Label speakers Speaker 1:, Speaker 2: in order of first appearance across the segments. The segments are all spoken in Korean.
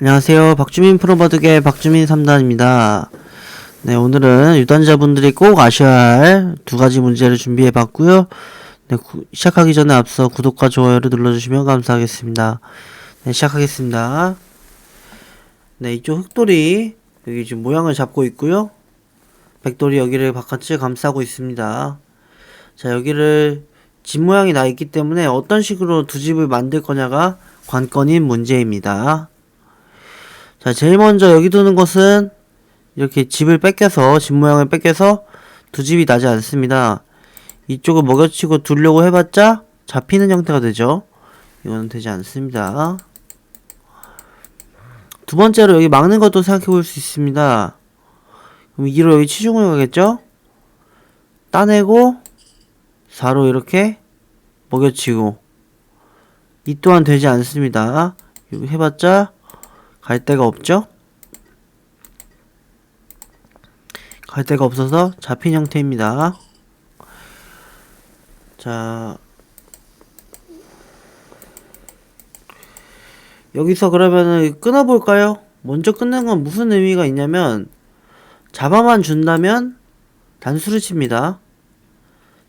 Speaker 1: 안녕하세요. 박주민 프로바둑의 박주민 3단입니다. 네, 오늘은 유단자분들이 꼭 아셔야 할 두 가지 문제를 준비해 봤고요. 네, 구- 시작하기 전에 앞서 구독과 좋아요를 눌러주시면 감사하겠습니다. 네, 시작하겠습니다. 네, 이쪽 흑돌이 여기 지금 모양을 잡고 있고요. 백돌이 여기를 바깥을 감싸고 있습니다. 자, 여기를 집 모양이 나 있기 때문에 어떤 식으로 두 집을 만들 거냐가 관건인 문제입니다. 자, 제일 먼저 여기 두는 것은 이렇게 집을 뺏겨서, 집 모양을 뺏겨서 두 집이 나지 않습니다. 이쪽을 먹여치고 두려고 해봤자 잡히는 형태가 되죠. 이거는 되지 않습니다. 두 번째로 여기 막는 것도 생각해 볼 수 있습니다. 그럼 2로 여기 치중을 가겠죠? 따내고 4로 이렇게 먹여치고 이 또한 되지 않습니다. 이거 해봤자 갈 데가 없죠? 갈 데가 없어서 잡힌 형태입니다. 자, 여기서 그러면은 끊어볼까요? 먼저 끊는 건 무슨 의미가 있냐면 잡아만 준다면 단수를 칩니다.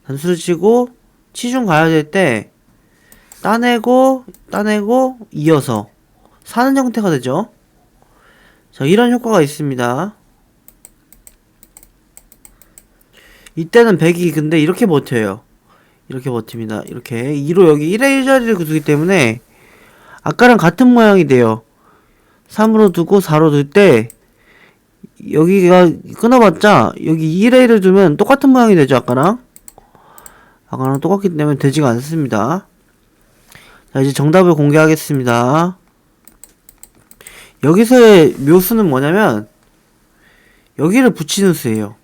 Speaker 1: 단수를 치고 치중 가야 될 때 따내고 따내고 이어서 사는 형태가 되죠. 자, 이런 효과가 있습니다. 이때는 100이 근데 이렇게 버텨요. 이렇게 버팁니다. 이렇게 2로 여기 1의 1자리를 두기 때문에 아까랑 같은 모양이 돼요. 3으로 두고 4로 둘 때 여기가 끊어봤자 여기 1의 1을 두면 똑같은 모양이 되죠. 아까랑. 아까랑 똑같기 때문에 되지가 않습니다. 자, 이제 정답을 공개하겠습니다. 여기서의 묘수는 뭐냐면 여기를 붙이는 수예요.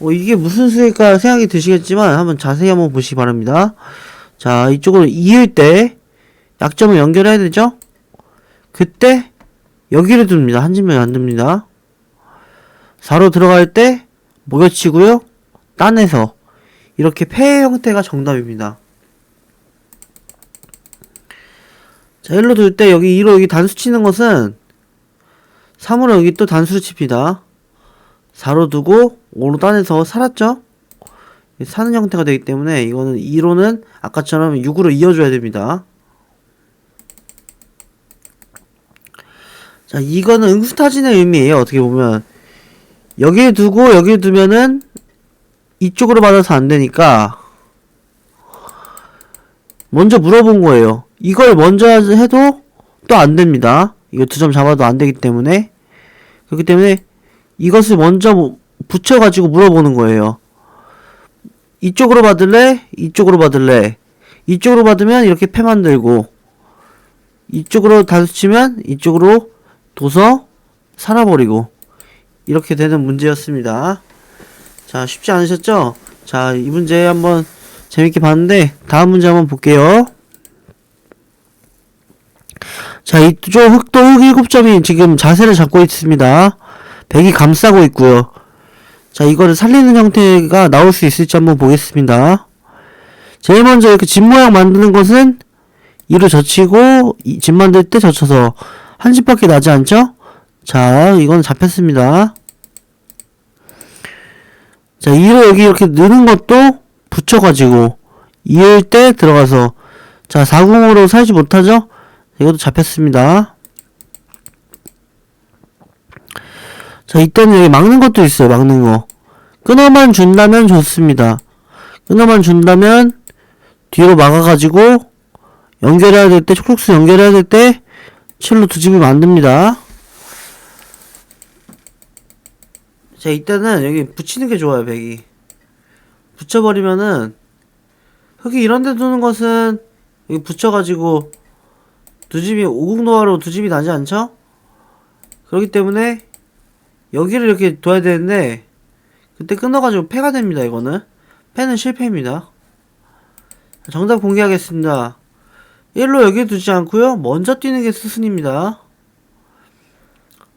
Speaker 1: 어, 이게 무슨 수일까 생각이 드시겠지만 한번 자세히 한번 보시기 바랍니다. 자, 이쪽으로 이을 때 약점을 연결해야 되죠? 그때 여기를 둡니다. 한 집면 안 둡니다. 4로 들어갈 때 모여치고요. 따내서 이렇게 폐 형태가 정답입니다. 자, 1로 둘 때 여기 2로 여기 단수 치는 것은 3으로 여기 또 단수를 칩니다. 4로 두고 5로 따내서 살았죠? 사는 형태가 되기 때문에 이거는 2로는 아까처럼 6으로 이어줘야 됩니다. 자, 이거는 응수타진의 의미예요. 어떻게 보면 여기에 두고 여기에 두면은 이쪽으로 받아서 안 되니까 먼저 물어본 거예요. 이걸 먼저 해도 또 안 됩니다. 이거 두 점 잡아도 안 되기 때문에 그렇기 때문에 이것을 먼저 붙여가지고 물어보는 거예요. 이쪽으로 받을래? 이쪽으로 받을래? 이쪽으로 받으면 이렇게 패 만들고 이쪽으로 단수 치면 이쪽으로 둬서 살아버리고 이렇게 되는 문제였습니다. 자 쉽지 않으셨죠? 자 이 문제 한번 재밌게 봤는데 다음 문제 한번 볼게요. 자 이쪽 흑도 흑 일곱 점이 지금 자세를 잡고 있습니다. 백이 감싸고 있고요. 자 이거를 살리는 형태가 나올 수 있을지 한번 보겠습니다. 제일 먼저 이렇게 집 모양 만드는 것은 이로 젖히고 이 집 만들 때 젖혀서 한 집밖에 나지 않죠? 자 이건 잡혔습니다. 자 2로 여기 이렇게 넣는 것도 붙여가지고 이을 때 들어가서 자 40으로 살지 못하죠? 이것도 잡혔습니다. 자 이때는 여기 막는 것도 있어요 막는 거 끊어만 준다면 좋습니다. 끊어만 준다면 뒤로 막아가지고 연결해야 될 때 촉촉수 연결해야 될 때 칠로 두 집을 만듭니다. 자 이때는 여기 붙이는 게 좋아요 백이 붙여버리면은 흙이 이런 데 두는 것은 여기 붙여가지고 두 집이 오국노화로 두 집이 나지 않죠? 그렇기 때문에 여기를 이렇게 둬야 되는데 그때 끊어가지고 패가 됩니다 이거는. 패는 실패입니다. 정답 공개하겠습니다. 1로 여기 두지 않고요. 먼저 뛰는 게 수순입니다.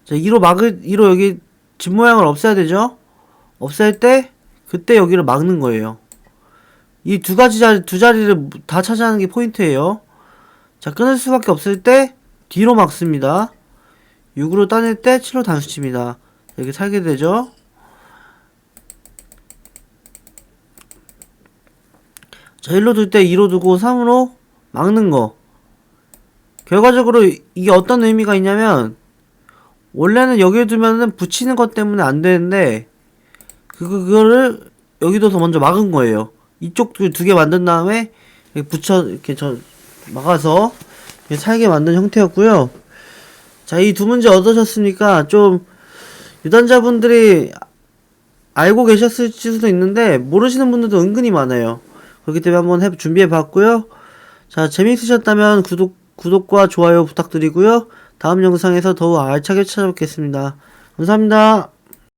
Speaker 1: 자 2로 막을 2로 여기 집 모양을 없애야 되죠? 없앨 때 그때 여기를 막는 거예요. 이 두 가지 자리 두 자리를 다 차지하는 게 포인트예요 자 끊을 수밖에 없을 때 뒤로 막습니다. 6으로 따낼 때 7로 단수칩니다. 이렇게 살게 되죠. 자, 1로 둘 때 2로 두고 3으로 막는 거. 결과적으로 이- 이게 어떤 의미가 있냐면, 원래는 여기에 두면은 붙이는 것 때문에 안 되는데, 그, 그거를 여기도 더 먼저 막은 거예요. 이쪽 두개 만든 다음에, 붙여, 이렇게 저, 막아서, 살게 만든 형태였고요. 자, 이 두 문제 어떠셨습니까? 좀, 유단자분들이 알고 계셨을 수도 있는데, 모르시는 분들도 은근히 많아요. 그렇기 때문에 한번 해, 준비해 봤고요. 자, 재미있으셨다면 구독, 구독과 좋아요 부탁드리고요. 다음 영상에서 더욱 알차게 찾아뵙겠습니다. 감사합니다.